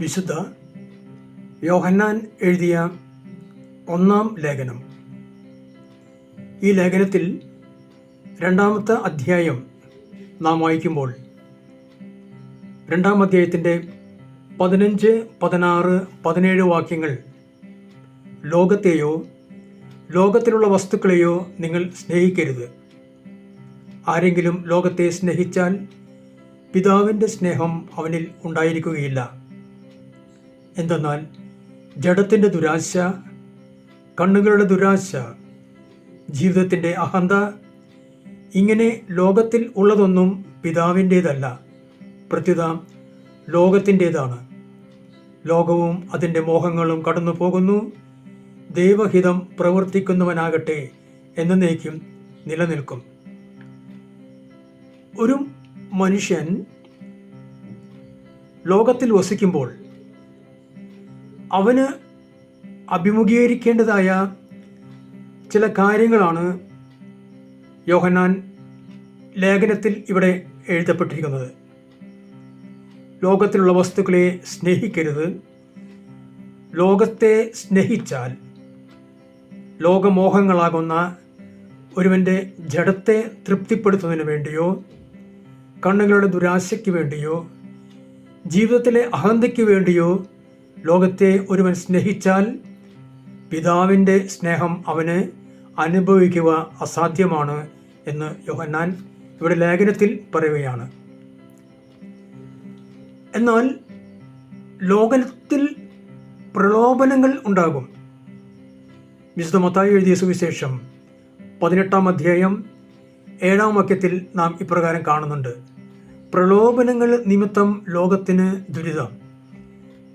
വിശുദ്ധ യോഹന്നാൻ എഴുതിയ ഒന്നാം ലേഖനം. ഈ ലേഖനത്തിൽ രണ്ടാമത്തെ അധ്യായം നാം വായിക്കുമ്പോൾ രണ്ടാം അധ്യായത്തിന്റെ പതിനഞ്ച് പതിനാറ് പതിനേഴ് വാക്യങ്ങൾ ലോകത്തെയോ ലോകത്തിലുള്ള വസ്തുക്കളെയോ നിങ്ങൾ സ്നേഹിക്കരുത്. ആരെങ്കിലും ലോകത്തെ സ്നേഹിച്ചാൽ പിതാവിന്റെ സ്നേഹം അവനിൽ ഉണ്ടായിരിക്കുകയില്ല. എന്തെന്നാൽ ജഡത്തിന്റെ ദുരാശ കണ്ണുകളുടെ ദുരാശ ജീവിതത്തിന്റെ അഹന്ത ഇങ്ങനെ ലോകത്തിൽ ഉള്ളതൊന്നും പിതാവിന്റേതല്ല. പ്രത്യുത ലോകത്തിന്റേതാണ്. ലോകവും അതിന്റെ മോഹങ്ങളും കടന്നു പോകുന്നു ദൈവഹിതം പ്രവർത്തിക്കുന്നവനാകട്ടെ എന്നേക്കും നിലനിൽക്കും. ഒരു മനുഷ്യൻ ലോകത്തിൽ വസിക്കുമ്പോൾ അവന് അഭിമുഖീകരിക്കേണ്ടതായ ചില കാര്യങ്ങളാണ് യോഹന്നാൻ ലേഖനത്തിൽ ഇവിടെ എഴുതപ്പെട്ടിരിക്കുന്നത്. ലോകത്തിലുള്ള വസ്തുക്കളെ സ്നേഹിക്കരുത്. ലോകത്തെ സ്നേഹിച്ചാൽ ലോകമോഹങ്ങളാകുന്ന ഒരുവന്റെ ജഡത്തെ തൃപ്തിപ്പെടുത്തുന്നതിന് വേണ്ടിയോ കണ്ണുകളുടെ ദുരാശയ്ക്ക് വേണ്ടിയോ ജീവിതത്തിലെ അഹന്തയ്ക്ക് വേണ്ടിയോ ലോകത്തെ ഒരുവൻ സ്നേഹിച്ചാൽ പിതാവിന്റെ സ്നേഹം അവന് അനുഭവിക്കുക അസാധ്യമാണ് എന്ന് യോഹന്നാൻ ഇവിടെ ലേഖനത്തിൽ പറയുകയാണ്. എന്നാൽ ലോകത്തിൽ പ്രലോഭനങ്ങൾ ഉണ്ടാകും. വിശുദ്ധ മത്തായി എഴുതിയ സുവിശേഷം പതിനെട്ടാം അധ്യായം ഏഴാം വാക്യത്തിൽ നാം ഇപ്രകാരം കാണുന്നുണ്ട്. പ്രലോഭനങ്ങൾ നിമിത്തം ലോകത്തിന് ദുരിതം.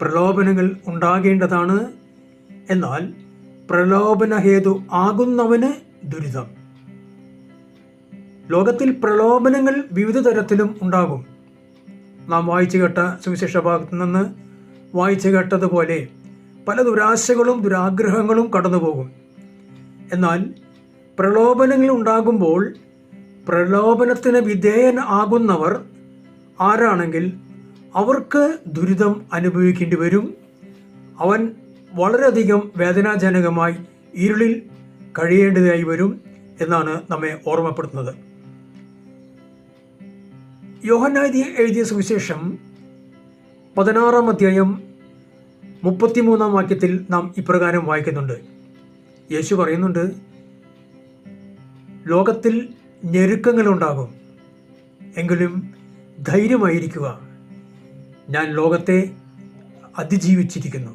പ്രലോഭനങ്ങൾ ഉണ്ടാകേണ്ടതാണ്. എന്നാൽ പ്രലോഭനഹേതു ആകുന്നവന് ദുരിതം. ലോകത്തിൽ പ്രലോഭനങ്ങൾ വിവിധ തരത്തിലും ഉണ്ടാകും. നാം വായിച്ചു കേട്ട സുവിശേഷ ഭാഗത്തു നിന്ന് വായിച്ചു കേട്ടതുപോലെ പല ദുരാശകളും ദുരാഗ്രഹങ്ങളും കടന്നുപോകും. എന്നാൽ പ്രലോഭനങ്ങൾ ഉണ്ടാകുമ്പോൾ പ്രലോഭനത്തിന് വിധേയൻ ആകുന്നവർ ആരാണെങ്കിൽ അവർക്ക് ദുരിതം അനുഭവിക്കേണ്ടി വരും. അവൻ വളരെയധികം വേദനാജനകമായി ഇരുളിൽ കഴിയേണ്ടതായി വരും എന്നാണ് നമ്മെ ഓർമ്മപ്പെടുത്തുന്നത്. യോഹന്നായി എഴുതിയ സുവിശേഷം പതിനാറാം അധ്യായം മുപ്പത്തിമൂന്നാം വാക്യത്തിൽ നാം ഇപ്രകാരം വായിക്കുന്നുണ്ട്. യേശു പറയുന്നുണ്ട് ലോകത്തിൽ ഞെരുക്കങ്ങളുണ്ടാകും എങ്കിലും ധൈര്യമായിരിക്കുക. ഞാൻ ലോകത്തെ അതിജീവിച്ചിരിക്കുന്നു.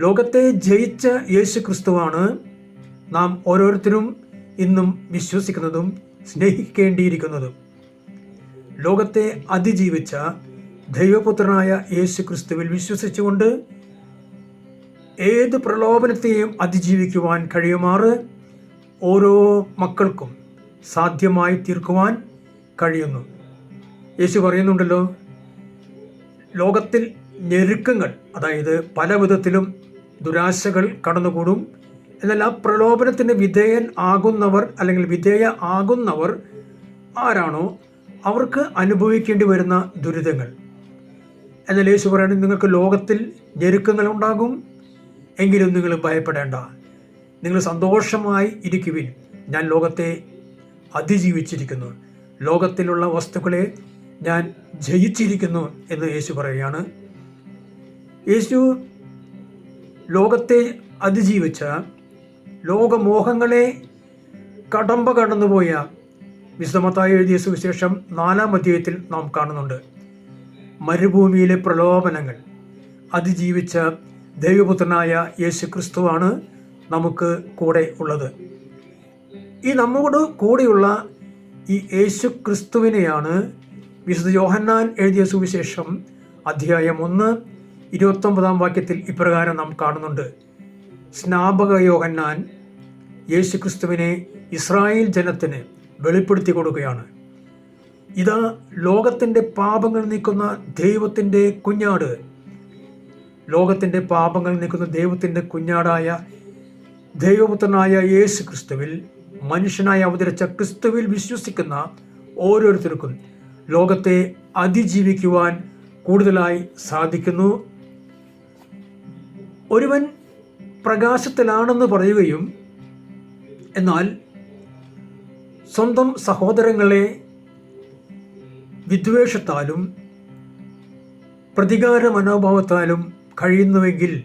ലോകത്തെ ജയിച്ച യേശു ക്രിസ്തുവാണ് നാം ഓരോരുത്തരും ഇന്നും വിശ്വസിക്കുന്നതും സ്നേഹിക്കേണ്ടിയിരിക്കുന്നതും. ലോകത്തെ അതിജീവിച്ച ദൈവപുത്രനായ യേശു ക്രിസ്തുവിൽ വിശ്വസിച്ചുകൊണ്ട് ഏത് പ്രലോഭനത്തെയും അതിജീവിക്കുവാൻ കഴിയുമാറ്? ഓരോ മക്കൾക്കും സാധ്യമായി തീർക്കുവാൻ കഴിയുന്നു. യേശു പറയുന്നുണ്ടല്ലോ ലോകത്തിൽ ഞെരുക്കങ്ങൾ അതായത് പല വിധത്തിലും ദുരാശകൾ കടന്നുകൂടും. എന്നാൽ ആ പ്രലോഭനത്തിന് വിധേയൻ ആകുന്നവർ അല്ലെങ്കിൽ വിധേയ ആകുന്നവർ ആരാണോ? അവർക്ക് അനുഭവിക്കേണ്ടി വരുന്ന ദുരിതങ്ങൾ. എന്നാൽ യേശു പറയുന്നത് നിങ്ങൾക്ക് ലോകത്തിൽ ഞെരുക്കങ്ങൾ ഉണ്ടാകും. എങ്കിലും നിങ്ങൾ ഭയപ്പെടേണ്ട. നിങ്ങൾ സന്തോഷമായി ഇരിക്കുവിൻ. ഞാൻ ലോകത്തെ അതിജീവിച്ചിരിക്കുന്നു. ലോകത്തിലുള്ള വസ്തുക്കളെ ഞാൻ ജയിച്ചിരിക്കുന്നു എന്ന് യേശു പറയുകയാണ്. യേശു ലോകത്തെ അതിജീവിച്ച ലോകമോഹങ്ങളെ കടമ്പ കടന്നുപോയ വിശദമത്തായി എഴുതിയ സുവിശേഷം നാലാം അധ്യായത്തിൽ നാം കാണുന്നുണ്ട്. മരുഭൂമിയിലെ പ്രലോഭനങ്ങൾ അതിജീവിച്ച ദൈവപുത്രനായ യേശു ക്രിസ്തുവാണ് നമുക്ക് കൂടെ ഉള്ളത്. ഈ നമ്മോട് കൂടെയുള്ള ഈ യേശു ക്രിസ്തുവിനെയാണ് വിശുദ്ധ യോഹന്നാൻ എഴുതിയ സുവിശേഷം അധ്യായം ഒന്ന് ഇരുപത്തൊമ്പതാം വാക്യത്തിൽ ഇപ്രകാരം നാം കാണുന്നുണ്ട്. സ്നാപക യോഹന്നാൻ യേശുക്രിസ്തുവിനെ ഇസ്രായേൽ ജനത്തിന് വെളിപ്പെടുത്തി കൊടുക്കുകയാണ്. ഇതാ ലോകത്തിന്റെ പാപങ്ങൾ നീക്കുന്ന ദൈവത്തിന്റെ കുഞ്ഞാട്. ലോകത്തിന്റെ പാപങ്ങൾ നീക്കുന്ന ദൈവത്തിന്റെ കുഞ്ഞാടായ ദൈവപുത്രനായ യേശു ക്രിസ്തുവിൽ മനുഷ്യനായി അവതരിച്ച ക്രിസ്തുവിൽ വിശ്വസിക്കുന്ന ഓരോരുത്തർക്കും ലോകത്തെ അതിജീവിക്കുവാൻ കൂടുതലായി സാധിക്കുന്നു. ഒരുവൻ പ്രകാശത്തിലാണെന്ന് പറയുകയും എന്നാൽ സ്വന്തം സഹോദരങ്ങളെ വിദ്വേഷത്താലും പ്രതികാര മനോഭാവത്താലും കഴിയുന്നുവെങ്കിൽ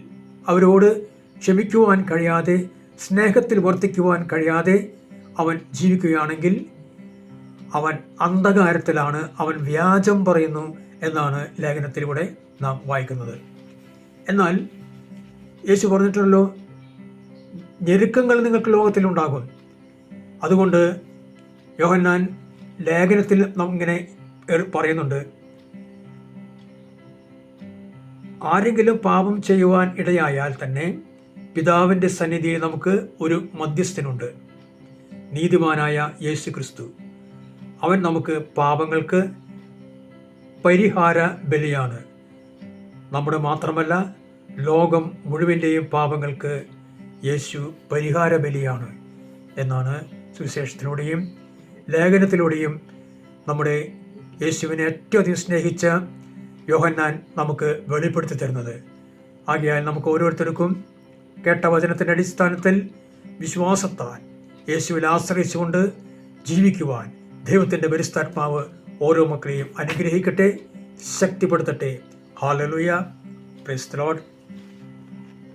അവരോട് ക്ഷമിക്കുവാൻ കഴിയാതെ സ്നേഹത്തിൽ വർത്തിക്കുവാൻ കഴിയാതെ അവൻ ജീവിക്കുകയാണെങ്കിൽ അവൻ അന്ധകാരത്തിലാണ് അവൻ വ്യാജം പറയുന്നു എന്നാണ് ലേഖനത്തിലൂടെ നാം വായിക്കുന്നത്. എന്നാൽ യേശു പറഞ്ഞിട്ടുണ്ടല്ലോ ഞെരുക്കങ്ങൾ നിങ്ങൾക്ക് ലോകത്തിലുണ്ടാകും അതുകൊണ്ട് യോഹന്നാൻ ലേഖനത്തിൽ ഇങ്ങനെ പറയുന്നുണ്ട് ആരെങ്കിലും പാപം ചെയ്യുവാൻ ഇടയായാൽ തന്നെ പിതാവിന്റെ സന്നിധിയിൽ നമുക്ക് ഒരു മധ്യസ്ഥനുണ്ട് നീതിമാനായ യേശു ക്രിസ്തു അവൻ നമുക്ക് പാപങ്ങൾക്ക് പരിഹാര ബലിയാണ് നമ്മുടെ മാത്രമല്ല ലോകം മുഴുവന്റെയും പാപങ്ങൾക്ക് യേശു പരിഹാര ബലിയാണ് എന്നാണ് സുവിശേഷത്തിലൂടെയും ലേഖനത്തിലൂടെയും നമ്മുടെ യേശുവിനെ ഏറ്റവും അധികം സ്നേഹിച്ച യോഹന്നാൻ നമുക്ക് വെളിപ്പെടുത്തി തരുന്നത്. ആകയാൽ നമുക്ക് ഓരോരുത്തർക്കും കേട്ട വചനത്തിന്റെ അടിസ്ഥാനത്തിൽ വിശ്വാസത്താൽ യേശുവിൽ ആശ്രയിച്ചുകൊണ്ട് ജീവിക്കുവാൻ ദൈവത്തിന്റെ പരിസ്ഥാത്മാവ് ഓരോ മക്കളെയും അനുഗ്രഹിക്കട്ടെ ശക്തിപ്പെടുത്തട്ടെ. ഹാലലുയ പ്രൈസ് ലോഡ്